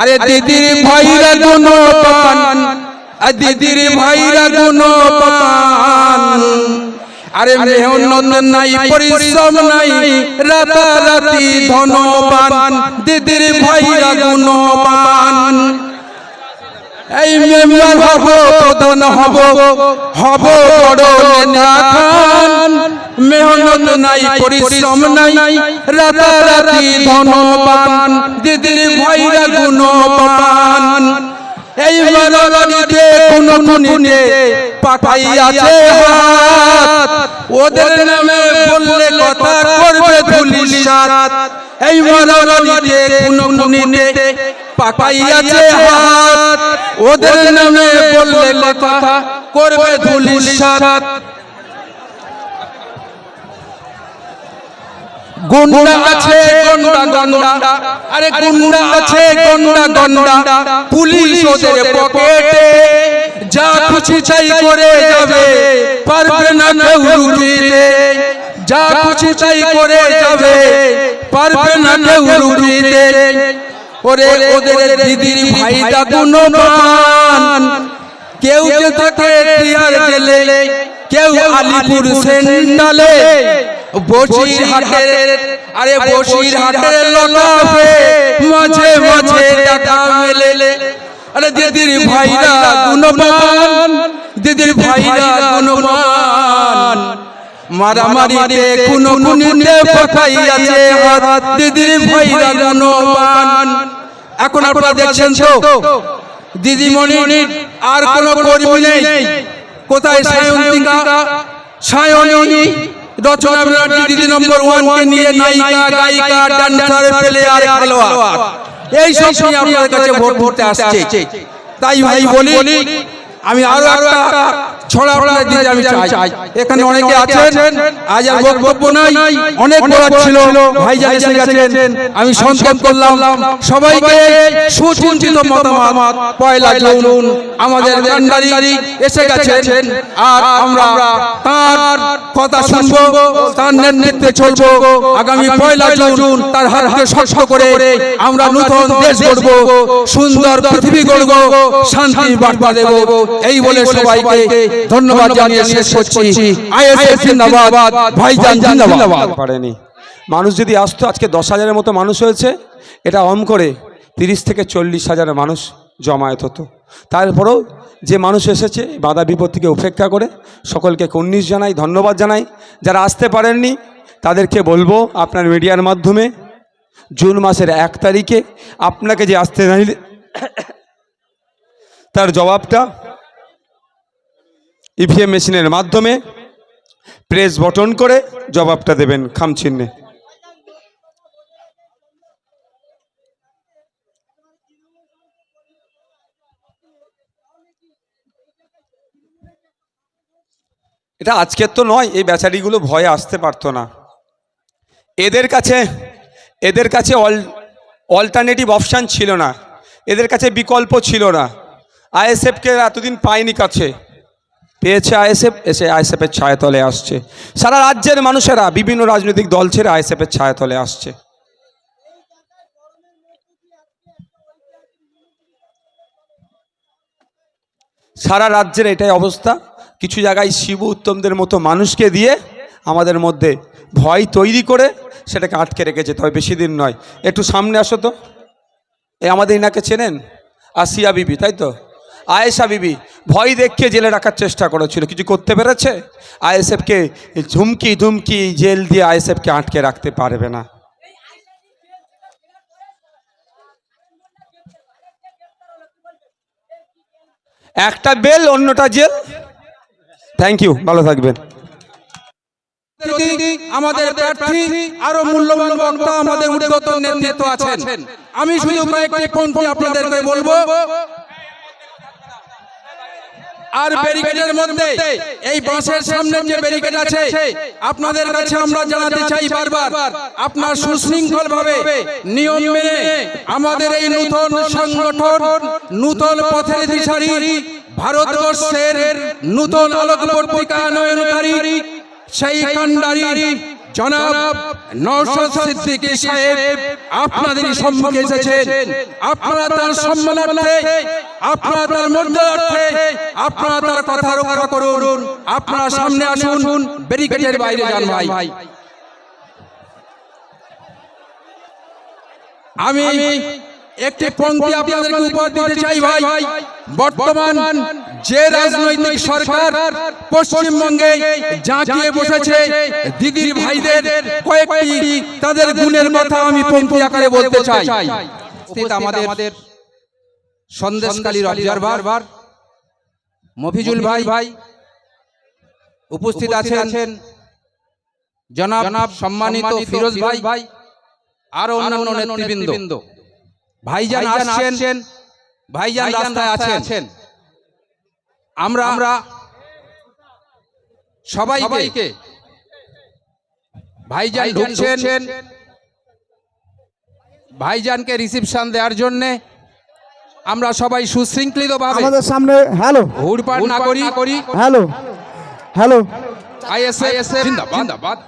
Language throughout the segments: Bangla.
আরে দিদির ভাইরা গুনো পান আর দিদির ভাইরা গুনো পান আরে মেহনত নাই পরিশ্রম নাই রাতারাতি ধনবান দিদির ভাইরা গুনো পান এই মেম্বার হব প্রধান হব হব বড় নেতা খান মেহনত নাই পরিশ্রম নাই রাতারাতি ধনবান দিদির ভাইরা গুণবান। এই মারামারিতে কোন খুনিতে পাঠাই আছে হাত। ওদের নামে বললে কথা করবে পুলিশ সাত এই মারামারিতে কোন খুনিতে পাঠাই আছে হাত। ওদের নামে বললে কথা করবে পুলিশ গুন্ডা আছে গন্ডা গন্ডা আরে গুন্ডা আছে গন্ডা গন্ডা পুলিশ ওদের পকেটে যা খুশি চাই করে যাবে। পারবে না কেউ রুখিতে যা খুশি চাই করে যাবে। পারবে না কেউ রুখিতে ওরে ওদের দিদির ভাইটা গুণবান কেউ যে থাকে টিয়ার জেলে কেউ আলিপুর সেন্টালে। বসির হাটের আরে বসির হাটের লটাফে মাঝে মাঝে টাকা মেলে। আরে দিদির ভাইরা গুণবান দিদির ভাইরা গুণবান। মারামারিতে কোন পাঠাই আছে হাত দিদির ভাইরা গুণবান। এখন আপনারা দেখছেন তো দিদিমণি আর কোন কর্মী নেই। কোথায় সায়ন্তিকা? সায়নী। রচনা বিরাটি দিদি নম্বর ওয়ান কে নিয়ে নায়িকা গায়িকা ডান্সার প্লেয়ার খেলোয়াড়। এই সব নিয়ে আপনাদের কাছে ভোট ভোটে আসছে। তাই ভাই বলি আমি আরও একটা ছড়া আপনাদের দিতে আমি চাই। এখানে অনেকে আছেন আজ আর বক্তব্য নাই। অনেক বলার ছিল ভাই যাই এসে গেছেন আমি সংক্ষেপ করলাম। সবাইকে সুচিন্তিত মতামত পয়লা জুন আমাদের কান্ডারি এসে গেছেন। আর আমরা তার কথা শুনব তার নেতৃত্বে চলবো। আগামী পয়লা জুন তার হাতকে শক্ত করে আমরা নতুন দেশ গড়ব সুন্দর পৃথিবী গড়ব শান্তি বার্তা দেব। এই বলে সবাইকে ধন্যবাদ জানিয়ে শেষ করছি। আইএসএফ জিন্দাবাদ ভাইজান জিন্দাবাদ। পারেনি। মানুষ যদি আসতো আজকে দশ হাজারের মতো মানুষ হয়েছে এটা অম করে তিরিশ থেকে চল্লিশ হাজারের মানুষ জমায়েত হতো। তারপরেও যে মানুষ এসেছে বাধা বিপত্তিকে উপেক্ষা করে সকলকে কন্নিস জানাই ধন্যবাদ জানাই। যারা আসতে পারেননি তাদেরকে বলব আপনার মিডিয়ার মাধ্যমে জুন মাসের এক তারিখে আপনাকে যে আসতে নাই তার জবাবটা ইভিএম মেশিনের মাধ্যমে প্রেস বটন করে জবাবটা দেবেন খামচিহ্নে। এটা আজকের তো নয়, এই বেচারিগুলো ভয়ে আসতে পারতো না। এদের কাছে এদের কাছে অল অল্টারনেটিভ অপশান ছিল না। এদের কাছে বিকল্প ছিল না। আইএসএফকে এতদিন পায়নি কাছে। পেয়েছে আইএসএফ, এসে আইএসএফের ছায়াতলে আসছে। সারা রাজ্যের মানুষেরা, বিভিন্ন রাজনৈতিক দল ছেড়ে আইএসএফের ছায়াতলে আসছে। সারা রাজ্যের এটাই অবস্থা। কিছু জায়গায় শিবু উত্তমদের মতো মানুষকে দিয়ে আমাদের মধ্যে ভয় তৈরি করে সেটাকে আটকে রেখেছে তবে বেশি দিন নয়। একটু সামনে আসো তো। এ আমাদের ইনাকে চেনেন? আসিয়া বিবি, তাই তো? আয়েশা বিবি, ভয় দেখিয়ে জেলে রাখার চেষ্টা করেছিল। কিছু করতে পেরেছে? আইএসএফকে ঝুমকি ধুমকি জেল দিয়ে আইএসএফকে আটকে রাখতে পারবে না। একটা বেল, অন্যটা জেল। থ্যাংক ইউ ভালো থাকবেন। আমাদের প্রার্থী, আরও মূল্যবান আমাদের আমি শুধু আপনাদেরকে বলব আর ব্যারিকেডের মধ্যে এই বাঁশের সামনে যে ব্যারিকেড আছে আপনাদের কাছে আমরা জানাতে চাই বারবার আপনার সুশৃঙ্খল ভাবে নিয়ম মেনে আমাদের এই নূতন সংগঠন নূতন পথের দিশারি ভারতবর্ষের নূতন আলোক পত্রিকা নয়নকারী সেই কান্ডারি জনাব নওশাদ সিদ্দিকী সাহেব আপনাদের সম্মুখে এসেছেন। আপনারা তার সম্মানার্থে আপনারা তার মর্যাদার্থে আপনারা কথা রক্ষা করুন। আপনারা সামনে আসুন। ব্যারিকেডের বাইরে যান ভাই। আমি একটি পঙ্ক্তি আপনাদেরকে উপহার দিতে চাই ভাই। বর্তমান যে রাজনৈতিক সরকার পশ্চিমবঙ্গে জাঁকিয়ে বসেছে দিদির ভাইদের কয়েকটি তাদের গুণের কথা আমি পঙ্ক্তি আকারে বলতে চাই। আমাদের সন্দেশকালীর অবজারভার মফিজুল ভাই ভাই উপস্থিত আছেন জনাব জনাব সম্মানিত ফিরোজ ভাই ভাই আর অন্যান্য নেতৃবৃন্দ। ভাইজান আসছেন। ভাইজান রাস্তায় আছেন। আমরা আমরা সবাইকে ভাইজান ঢুকছেন। ভাইজানকে রিসিপশন দেওয়ার জন্য আমরা সবাই সুশৃঙ্খলিত ভাবে আমাদের সামনে হ্যালো। হুড়পাড় না করি করি হ্যালো। হ্যালো। আইএসএ জিন্দাবাদ।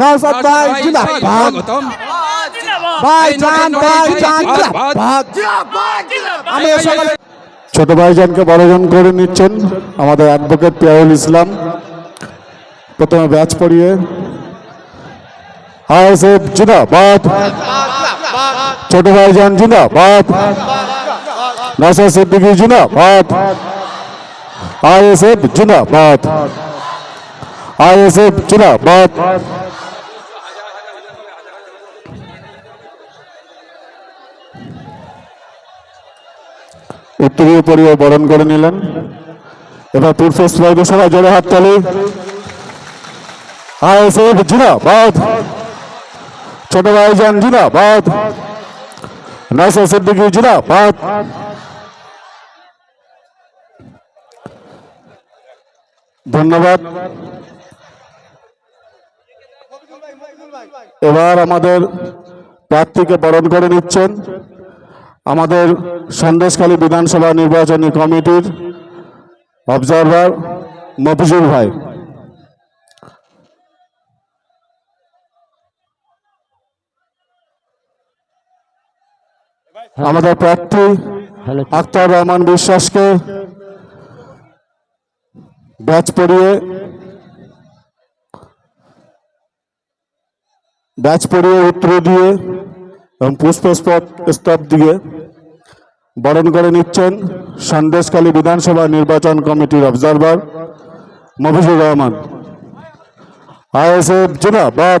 নওশাদ ভাই জিন্দাবাদ। স্বাগতম। ভাই জান ভাই জান জিন্দাবাদ আমি সকালে ছোট ভাইজানকে বড়জন করে নিচ্ছেন আমাদের অ্যাডভোকেট পিয়ারুল ইসলাম। প্রথমে ব্যাচ পড়িয়ে আইএসএফ জিন্দাবাদ। ছোট ভাইজান জিন্দাবাদ। নাসা সিদ্দিকি, জিন্দাবাদ। আইএসএফ জিন্দাবাদ। আইএসএফ, জিন্দাবাদ। উত্তরীয় পরিবার বরণ করে নিলেন। এবার পুরফেস সবাই জোরে হাত তালি। আইএসএফ, জিন্দাবাদ। ছোট ভাইজান জিন্দাবাদ। নাসা সিদ্দিকি জিন্দাবাদ। ধন্যবাদ। এবার আমাদের প্রার্থীকে বরণ করে নিচ্ছেন আমাদের সন্দেশখালী বিধানসভা নির্বাচনী কমিটির অবজারভার মফিজুল ভাই। আমাদের প্রার্থী আক্তার রহমান বিশ্বাসকে ব্যাচ পড়িয়ে ব্যাচ পড়িয়ে উত্তর দিয়ে এবং পুষ্পস্তব স্তব দিয়ে বরণ করে নিচ্ছেন সন্দেশকালী বিধানসভা নির্বাচন কমিটির অবজারভার মফিজুর রহমান। আইএসএফ জিন্দাবাদ।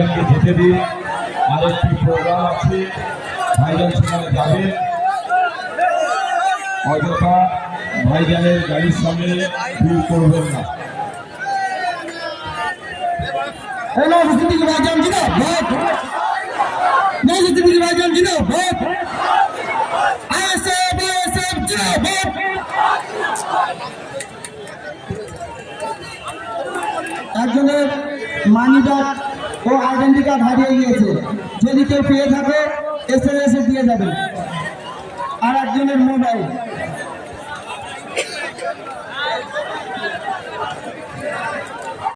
ভাইজানকে যেতে দিন আরেকটি প্রোগ্রাম আছে। ভাইজান সেখানে যাবে। অযথা ভাইজানের গাড়ির সামনে ভিড় করবেন না। একজনের মানি ও আইডেন্টি কার্ড হারিয়ে গিয়েছে। যদি কেউ পেয়ে থাকে এস এম এস দিয়ে যাবে। আর একজনের মোবাইল।